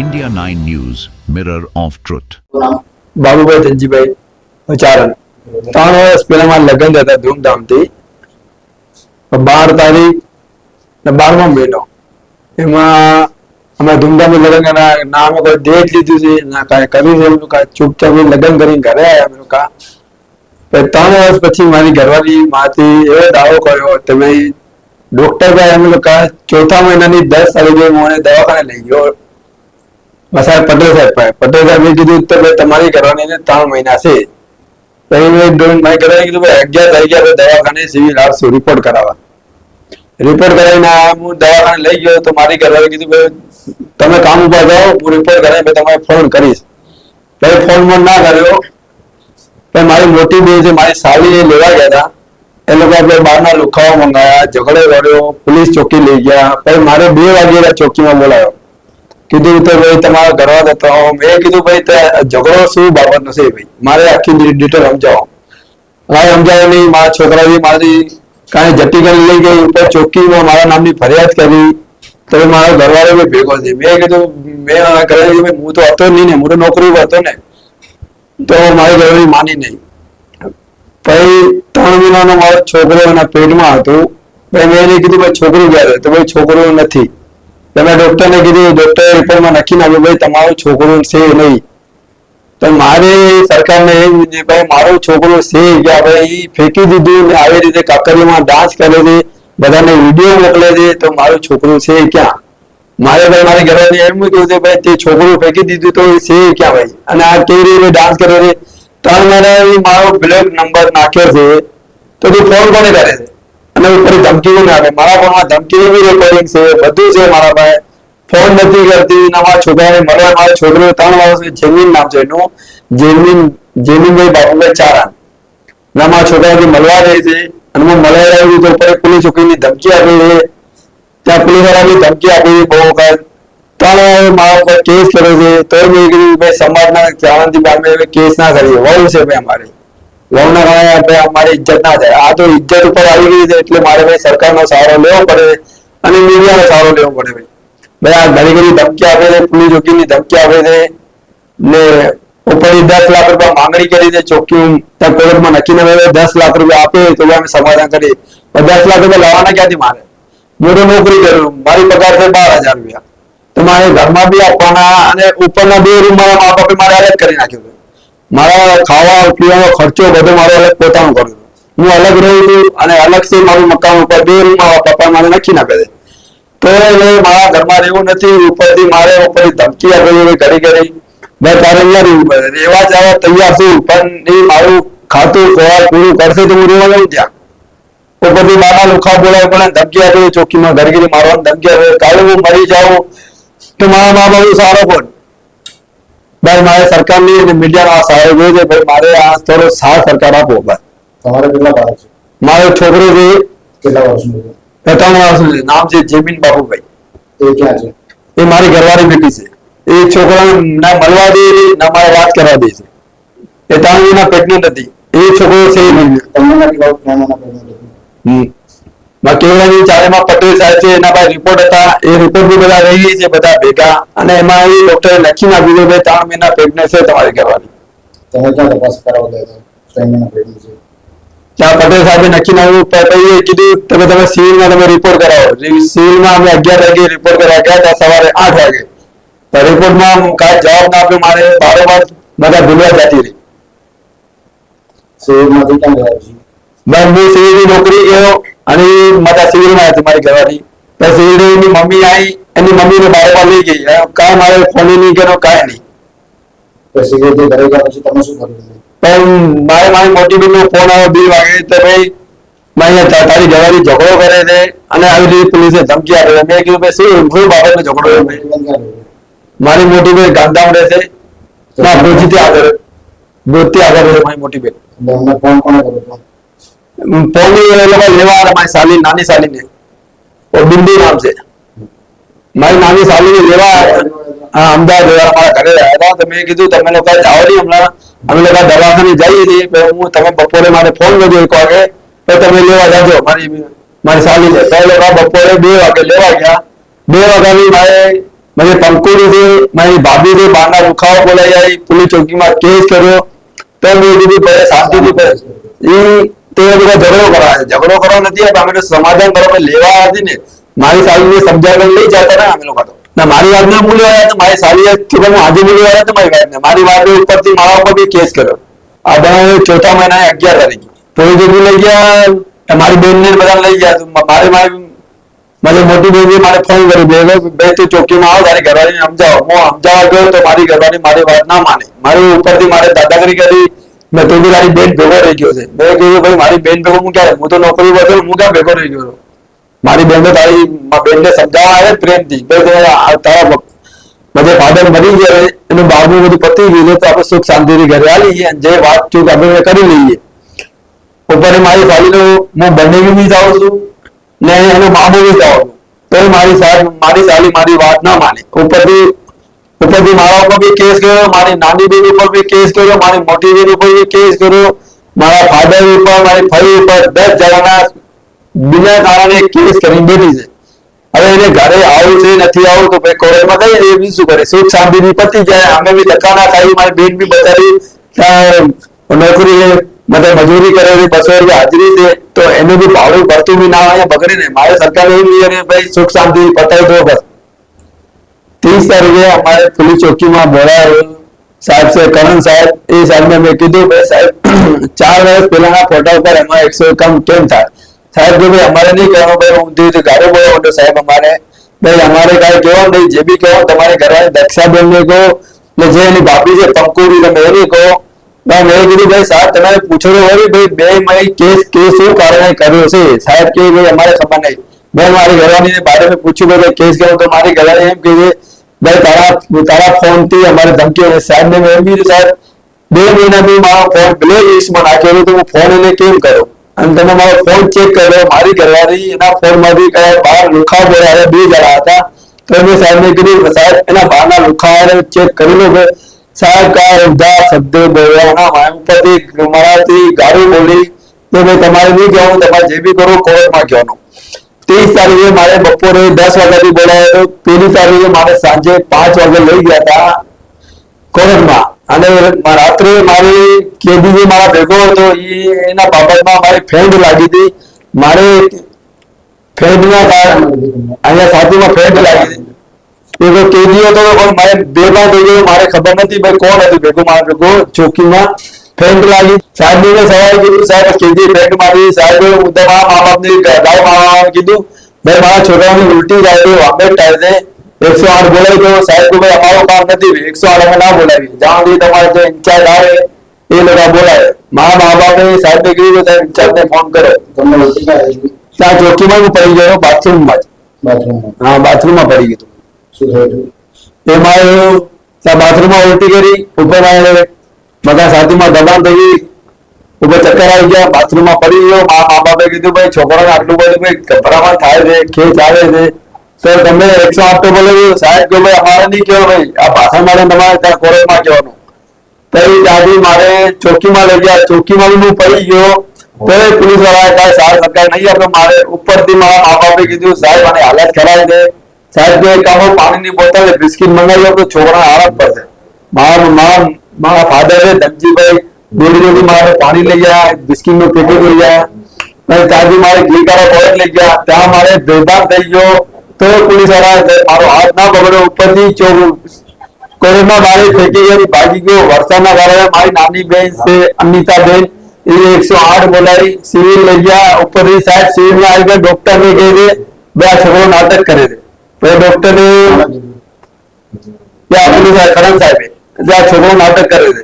India 9 News, Mirror of Truth. Babubhai Dhanjibhai ઉચારણ ત્રણ વર્ષ પહેલા મારા લગ્ન હતા ધૂમધામથી બાર તારીખ ને બારમો મહિનો. એમાં અમે ધૂમધામ લગ્ન ના અમે કોઈ ડેટ લીધું છે ના કાંઈ કર્યું છે એમનું કાંઈ ચૂપચાપ લગ્ન કરીને ઘરે આવ્યા અમે કા ત્રણ વર્ષ પછી મારી ઘરવાળી માથી એવો દાવો કર્યો તમે ડોક્ટર ભાઈ અમે લોકો ચોથા મહિનાની દસ તારીખે હું દવાખાને લઈ ગયો. સાહેબ, પટેલ સાહેબ પાસે પટેલ સાહેબે કીધું તો ભાઈ તમારી કરવાની ને ત્રણ મહિના છે. પછી મેં મારી કરવાની કીધું ભાઈ, અગિયાર તારીખે આપણે દવાખાને સિવિલ આવશું રિપોર્ટ કરાવવા. રિપોર્ટ કરાવીને હું દવાખાને લઈ ગયો, તો મારી કરવાની કીધું ભાઈ, તમે કામ ઉપર જાઓ, હું રિપોર્ટ કરાવી તમારે ફોન કરીશ. ફોન ફોન ના કર્યો. પણ મારી મોટી બેન છે, મારી સાલી એ લેવા ગયા હતા. એ લોકો આપણે બહારના લુખાવા મંગાયા, ઝઘડો કર્યો, પોલીસ ચોકી લઈ ગયા. પછી મારે બે વાગે ચોકીમાં બોલાયો. કીધું તો ભાઈ તમારા ઘરવા તો મેં કીધું ભાઈ ઝઘડો શું બાબતનો છે ભાઈ? મારે આખી ડિટેલ સમજાવો. મારે સમજાવો નહીં, મારા છોકરાએ મારી કાંઈ જટી કરી લઈ ગઈ, ઉપર ચોકીમાં મારા નામની ફરિયાદ કરી. તો મારો ઘરવાળો બી ભેગો થઈ મેં કીધું, મેં ઘરે હું તો હતો નહીં ને, હું તો નોકરી પર હતો ને. તો મારી ઘરવાળી માની નહીં. પછી ત્રણ મહિનાનો મારો છોકરો એના પેટમાં હતું. પછી મેં એને કીધું ભાઈ છોકરું ક્યારે તો ભાઈ છોકરો નથી. તમે ડોક્ટરને કીધું, ડોક્ટરે રિપોર્ટમાં નક્કી નાખ્યું ભાઈ, તમારું છોકરું છે નહીં. તો મારે સરકારને એ જ ભાઈ, મારું છોકરું છે કે ભાઈ ફેંકી દીધું ને આવી રીતે કાકરીમાં ડાન્સ કરે છે, બધાને વીડિયો મોકલે છે, તો મારું છોકરું છે ક્યાં? મારે ભાઈ, મારી ઘરે એમ કીધું છે, ભાઈ, તે છોકરું ફેંકી દીધું તો એ છે ક્યાં ભાઈ? અને આ કેવી રીતે ડાન્સ કરે છે? ત્રણ મહિના મારો બ્લેક નંબર નાખ્યો છે, તો તું ફોન કોને કરે છે? અને ઉપર ધમકી નાખે મારા ફોનમાં ધમકી ની રેકોર્ડિંગ છે, બધું છે મારા પાસે. ફોન નથી કરતી મારા છોકરાને મળવા મારા છોકરો ત્રણ વર્ષ જેમિન નામ છે એનું. જેમિન જેમિનભાઈ બાપુભાઈ ચારાન. ના મારા છોકરાથી મળવા જાય છે, અને હું મળવા રહ્યું તો ઉપર પોલીસ ચોકીની ધમકી આપી છે. ત્યાં પોલીસ વાળાની ધમકી આપી બહુ વખત. ત્રણ મારા ઉપર કેસ કર્યો છે, તો મેં કીધું ભાઈ સમાજના બહાર મેં કેસ ના કરીએ. વહુ છે ભાઈ અમારી. વહુના કારણે આપણે અમારી ઇજ્જત ના થાય. આ તો ઇજ્જત ઉપર આવી ગઈ છે, એટલે મારે ભાઈ સરકારનો સહારો લેવો પડે અને મીડિયાનો સહારો લેવો પડે ભાઈ. આ ઘણી ઘણી ધમકી આપે છે પોલીસ ચોકીની ધમકી આપે છે, ને ઉપરથી દસ લાખ રૂપિયા માંગણી કરી છે ચોકી ત્યાં કોર્ટમાં નક્કી ના દસ લાખ રૂપિયા આપે તો અમે સમાધાન કરીએ. દસ લાખ રૂપિયા લાવવાના ક્યાંથી મારે? હું તો નોકરી કરું મારી પગાર છે બાર હજાર રૂપિયા. તો મારે ઘરમાં બી આપવાના અને ઉપરના બે રૂમ મારા મા બાપે મારે અલગ કરી નાખ્યું મારા ખાવા, પીવાનો ખર્ચો બધો મારો અલગ પોતાનું કરું હું અલગ રહું છું અને અલગથી મારું મકાન ઉપર બે રૂમ મારા પપ્પા મારે નક્કી નાખે છે તો મારા ઘરમાં રહેવું નથી, ઉપરથી મારે ઉપરથી ધમકી આપે છે કરી કરી મેં તારે અહીંયા રહેવું પડે. રહેવા જવા તૈયાર છું, પણ એ મારું ખાતું, ખોરાક પૂરું કરશે તો હું રહેવા નહીં ત્યાં. ઉપરથી મારા લુખા બોલાવે પણ ધમકી આપે ચોખ્ખીમાં ઘરગીરી મારવાની ધમકી આપે. કાલે હું મરી જાઉં તો મારા મા બાપ સારો કોણ ભાઈ મારે સરકારની અને મીડિયાનો આ સહાય જોઈએ છે. ભાઈ મારે આ થોડો સાથ સરકાર આપો ભાઈ. તમારે કેટલા બાળક છે? મારો છોકરો છે. કેટલા વર્ષનો છે? એ ત્રણ વર્ષનું છે. નામ છે જેમિન બાબુભાઈ. એ ક્યાં છે? એ મારી ઘરવાળી બેટી છે. એ છોકરાને ના મળવા દે ના મારે વાત કરવા દે છે. એ ત્રણ મહિના પ્રેગ્નન્ટ હતી એ છોકરો છે. એ બાકી ચારેમાં પટેલ સાહેબ છે એના પાસે રિપોર્ટ હતા. એ રિપોર્ટ બી બધા રહી છે બધા ભેગા. અને એમાં એ ડોક્ટરે લખી નાખ્યું કે ભાઈ ત્રણ મહિના પ્રેગ્નન્ટ છે તમારે કહેવાની તમે ક્યાં તપાસ કરાવવા ત્રણ મહિના pregnant છે. ત્યાં પટેલ સાહેબે નક્કી નાખ્યું પછી કીધું તમે તમે સિવિલમાં તમે રિપોર્ટ કરાવો. સિવિલમાં અમે અગિયાર વાગે રિપોર્ટ કરવા ગયા હતા સવારે આઠ વાગે. તો રિપોર્ટમાં કાંઈ જવાબ ના આપ્યો મારે બારોબાર બધા ભૂલવા જતી રહી. સિવિલમાંથી ક્યાં ગયા બસ હું સિવિલની નોકરી ગયો. અને મારા શિબિરમાં હતી મારી ઘરવાળી પછી સિવિલની મમ્મી આવી એની મમ્મીને બારોબાર લઈ ગઈ. કાંઈ મારે ફોન નહીં કર્યો કાંઈ નહીં. પણ મારે મારી મોટી બેનનો ફોન આવ્યો બે વાગે તો ભાઈ મારી તારી ઘરવાળી ઝઘડો કરે છે અને આવી રીતે પોલીસે ધમકી આપે મેં કીધું ભાઈ શું શું બાબતનો ઝઘડો મારી મોટી બેન ગામધામ રહે છે. ના ભુજથી આગળ ભુજથી આગળ રહે મારી મોટી બેન કોણ અમને ફોન કોને કર્યો હતો ફોન એ લોકો લેવા આવ્યા મારી સાલી નાની સાલીને ઓ બિંદુ નામ છે મારી નાની સાલીને લેવા આવ્યા. હા અમદાવાદ લેવા મારા ઘરે આવ્યા હતા તો મેં કીધું તમે લોકો જાઓ નહીં હમણાં અમે લોકો દવાખાને જઈએ છીએ પછી હું તમે બપોરે મારે ફોન કર્યો એક વાગે તો તમે લેવા જાજો મારી મારી સાલી છે તો એ લોકો બપોરે બે વાગે લેવા ગયા બે વાગ્યાની મારે મારી પંકુડી છે મારી ભાભી છે બહારના દુખાવો બોલાઈ જાય પોલીસ ચોકીમાં કેસ કર્યો તો મેં કીધું ભાઈ શાંતિથી ભાઈ એ તે બધા ઝઘડો કરાવે. ઝઘડો કરવા નથી આવતા. અમે સમાધાન કરવા લેવા હતી ને. મારી સાલીને સમજાવી લઈ જતા અમે લોકો તો. ના, મારી વાત ના ભૂલી આવ્યા મારી સાલી હું આજે ભૂલી આવ્યા તો મારી વાત ને. મારી વાત ઉપરથી મારા ઉપર બી કેસ કર્યો. આ ચોથા મહિના અગિયાર તારીખે. એ ચોકી લઈ ગયા મારી બેન ને બધા લઈ ગયા. તો મારે મારી મારી મોટી બેન મારે ફોન કર્યો. બે બે તું ચોકીમાં આવો, તારી ઘરવાળીને સમજાવો. હું સમજાવવા ગયો તો મારી ઘરવાળી મારી વાત ના માને. મારી ઉપરથી મારે દાદાગીરી કરી. મેં તો તારી બેન ભેગો રહી ગયો છે. મેં કીધું, ભાઈ, મારી બેન ભેગો હું ક્યારે હું તો નોકરી પર હું ક્યાં ભેગો રહી ગયો મારી બેન તો તારી બેન ને સમજાવવા આવે પ્રેમથી. તારા બધે ફાધર મરી ગયા એનું બાબુ બધું પતી ગયું તો આપણે સુખ શાંતિથી ઘરે આવી જઈએ જે વાત ચૂક આપણે કરી લઈએ. ઉપર મારી સાલીનો હું બંને બી જાઉં છું ને એનો બાબુ બી જાઉં છું. તો મારી સાહેબ, મારી સાલી મારી વાત ના માને. ઉપરથી ઉપરથી મારા ઉપર બી કેસ કર્યો, મારી નાની બેન ઉપર બી કેસ કર્યો, મારી મોટી બેન ઉપર બી કેસ કર્યો, મારા ફાધર ઉપર, મારી ફઈ ઉપર દસ જણાના બિના કારણે કેસ કરી બેઠી છે. હવે એને ઘરે આવું છે, નથી આવું, તો ભાઈ કોર્ટમાં કઈ એ બી શું કરે? સુખ શાંતિથી પતી જાય અમે બી ધક્કા ના ખાઈ, મારી બેન બી બચારી નોકરી મતલબ મજૂરી કરે છે, બસો રૂપિયા હાજરી છે, તો એનું બી ભાડું ભરતું બી ના હોય બગડે ને. મારે સરકાર એવું ભાઈ, સુખ શાંતિ પતાવી દો બસ. ત્રીસ તારીખે અમારે પોલીસ ચોકીમાં બોલાયો સાહેબ છે કરણ સાહેબ એ સાહેબને મેં કીધું ભાઈ સાહેબ ચાર વર્ષ પહેલાના ફોટા ઉપર એમાં એકસો એકાવન કેમ થાય સાહેબ કે ભાઈ અમારે નહીં કહેવાનું ભાઈ હું દીધું ગાડો બોલો તો સાહેબ અમારે ભાઈ અમારે કાંઈ કહેવાનું નહીં જે બી કહો તમારી ઘરવાળી દક્ષાબેન ને કહો ને જે એની ભાભી છે પંકુડી તમે એને કહો ભાઈ મેં કીધું ભાઈ સાહેબ તમારે પૂછો તો ખરી ભાઈ બે મહિને કેસ કેસ શું કારણે કર્યો છે સાહેબ કે ભાઈ અમારે ખબર નહીં મેં મારી ઘરવાળીને બારે મેં પૂછ્યું ભાઈ કેસ કર્યો તો મારી ઘરવાળી એમ કીધું ભાઈ, તારા તારા ફોનથી અમારે ધમકી અને સાહેબ ને મેં એમ કીધું, સાહેબ, બે મહિના બી મારો ફોન બ્લેક લિસ્ટમાં નાખેલો તો હું ફોન એને કેમ કર્યો અને તમે મારો ફોન ચેક કર્યો, મારી કરવાની એના ફોનમાંથી કયા બહાર લુખા બોલ્યા બે જણા હતા. તો મેં સાહેબ ને કીધું, સાહેબ, એના બહારના લુખા ચેક કરી લો સાહેબ, કા ઉધા શબ્દ બોલ્યા ના મારા ઉપરથી, મારાથી ગાળું બોલી, તો ભાઈ તમારે નહીં કહેવાનું, તમારે જે બી કરો, કોર્ટમાં કહેવાનું. ત્રીસ તારીખે મારે બપોરે દસ વાગ્યાથી બોલાયો. પેલી તારીખે મારે સાંજે પાંચ વાગે લઈ ગયા હતા કોલેજમાં અને રાત્રે મારી કેદી જે મારા ભેગો હતો એના બાબતમાં મારી ફ્રેન્ડ લાગી હતી. મારે ફ્રેન્ડના કારણે અહીંયા સાથીમાં ફ્રેન્ડ લાગી હતી. એ કેદી હતો, પણ મારે બે માં થઈ ગયો મારે ખબર નથી ભાઈ કોણ હતું ભેગો, મારા ભેગો ચોકીમાં. ફ્રેન્ડ લાગી સાહેબ ને સવાલ કીધું સાહેબ કેદી ફેન્ટ મારી સાહેબ તો મારા મા બાપની ગાય મારવાનું કીધું. ભાઈ મારા છોકરાઓની ઉલટી જાય તો થાય છે. એકસો આઠ બોલાવી દો સાહેબ ભાઈ અમારું કામ નથી. એકસો આઠ અમે ના બોલાવી જ્યાં સુધી તમારે જે ઇન્ચાર્જ આવે એ લોકો બોલાવે. મારા મા બાપે સાહેબ ને કીધું સાહેબ ઇન્ચાર્જ ને ફોન કરો. તમને? ત્યાં ચોકીમાં હું પડી ગયો બાથરૂમમાં જ. હા બાથરૂમમાં પડી ગયું શું થયું? એમાં બાથરૂમ ત્યાં બાથરૂમમાં ઉલટી કરી ઉપર બધા સાધુમાં દબાણ થઈ ઉપર ચક્કર આવી ગયા, બાથરૂમમાં પડી ગયો. મા મા બાપે કીધું, ભાઈ, છોકરાને આટલું બધું ભાઈ ગભરામણ થાય છે? ખેંચ આવે છે? તો તમે એકસો આઠ બોલે સાહેબ કે ભાઈ, અમારે નહીં કહેવાય ભાઈ, આ ભાષા માટે તમારે ત્યાં કોલેજમાં કહેવાનું. તો એ દાદી મારે ચોકીમાં લઈ ગયા. ચોકીમાં હું પડી ગયો. તો પોલીસ વાળાએ કાંઈ સાર સરકાર નહીં આપે મારે. ઉપરથી મારા મા બાપે કીધું, સાહેબ મને હાલત ખરાબ છે. સાહેબ કે કામો પાણીની બોટલ બિસ્કિટ મંગાવી લો તો છોકરા આરામ પડશે. મારા મારા મારા ફાધર છે ધનજીભાઈ દોડી દોડી મારે પાણી લઈ ગયા બિસ્કિટનું પેકેટ લઈ ગયા, અને ત્યાંથી મારે ઘી કાળો કોલેજ લઈ ગયા. ત્યાં મારે ભેદભાવ થઈ ગયો. તો પોલીસવાળા મારો હાથ ના પકડ્યો ઉપરથી ચોક કોલેજમાં મારે ફેંકી ગઈ ભાગી ગયો. વરસાદના કારણે મારી નાની બેન છે અનિતા બેન એ એકસો આઠ બોલાવી સિવિલ લઈ ગયા. ઉપરથી સાહેબ સિવિલમાં આવી ગયા ડોક્ટર ને કહે છે, બે આ છોકરો નાટક કરે છે. તો ડોક્ટર ને ત્યાં પોલીસ સાહેબ કરણ સાહેબે એટલે આ છોકરો નાટક કરે છે.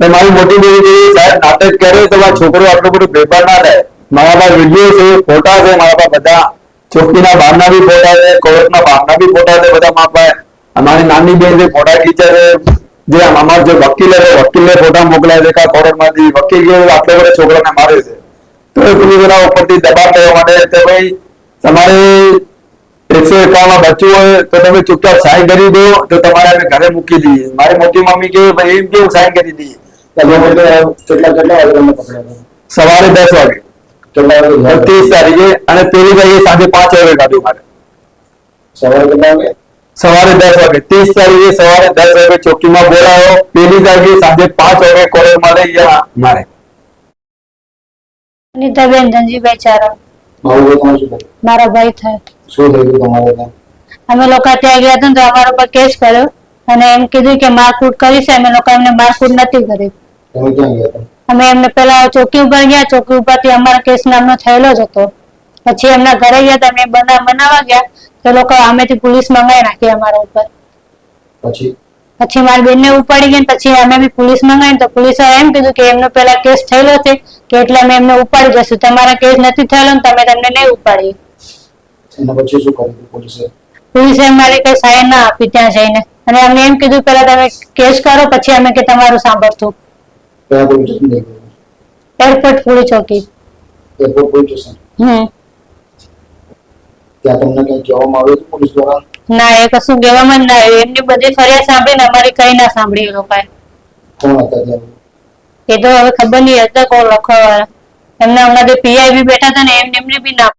મારી મોટી બેટી કહી, સાહેબ, નાટક કરે તો આ છોકરો આટલો બધો પેપર ના થાય મારા પાસે વીડિયો છે, ફોટા છે, મારા પાસે બધા ચોકીના બહારના બી ફોટા છે, કોર્ટના બહારના બી ફોટા છે બધા મારા પાસે. અમારી નાની બેન જે ફોટા ખીચે છે. જે અમારા જે વકીલ છે વકીલને ફોટા મોકલાય છે કા કોર્ટમાંથી વકીલ કે આટલો બધો છોકરાને મારે છે. તો એ પોલીસ ઉપરથી દબાણ કરવા માટે તો ભાઈ, તમારે એકસો એકાવન બચ્યું હોય તો તમે ચૂપચાપ સાઈન કરી દો તો તમારે અમે ઘરે મૂકી દઈએ. મારી મોટી મમ્મી કે ભાઈ એમ કેવું સાઈન કરી દઈએ? કેટલા કેટલા કેટલા વાગે તમને પકડ્યા સવારે દસ વાગે? ત્રીસ તારીખે અને પેલી તારીખે સાંજે પાંચ વાગે કાઢ્યું મારે સવારે કેટલા વાગે? સવારે દસ વાગે. ત્રીસ તારીખે સવારે દસ વાગે ચોકીમાં બોલાયો પેલી તારીખે સાંજે પાંચ વાગે કોલેજમાં લઈ ગયા મારે. નીતાબેન ધનજીભાઈ કર્યું મારા ભાઈ થાય શું થયું તમારે અમે લોકો ત્યાં ગયા હતા તો અમારા પર કેસ કર્યો અને એમ કીધું કે મારકૂટ કરી છે. અમે લોકો એમને મારકૂટ નથી કરી. અમે એમને પેલા ચોકી ઉપર ગયા. ચોકી ઉપરથી અમારા કેસ નામનો થયેલો જ હતો. પછી એમના ઘરે ગયા તો અમે બનાવ બનાવવા ગયા. તો લોકો આમેથી પોલીસ મંગાવી નાખી અમારા ઉપર. પછી? પછી મારી બેનને ઉપાડી ગઈ પછી અમે બી પોલીસ મંગાવી તો પોલીસે એમ કીધું કે એમનો પેલા કેસ થયેલો છે કે એટલે અમે એમને ઉપાડી જશું. તમારા કેસ નથી થયેલો ને તમે તમને નહીં ઉપાડી પોલીસે? અમારે મારી કઈ સાઈન ના આપી ત્યાં જઈને. અને અમને એમ કીધું પેલા તમે કેસ કરો પછી અમે કે તમારું સાંભળતું એરપોર્ટ પોલીસ ચોકી. Airport police station? હમ. ત્યાં તમને કઈ કહેવામાં આવ્યું પોલીસ દ્વારા? ના એ કશું કહેવામાં જ ના આવ્યું એમની બધી ફરિયાદ સાંભળીને અમારી કઈ ના સાંભળી એ લોકોએ કોણ હતા ત્યાં એ તો હવે ખબર નહીં હતા કોણ લખવા એમના હમણાં જે પીઆઈ બી બેઠા હતા ને એમને એમને બી ના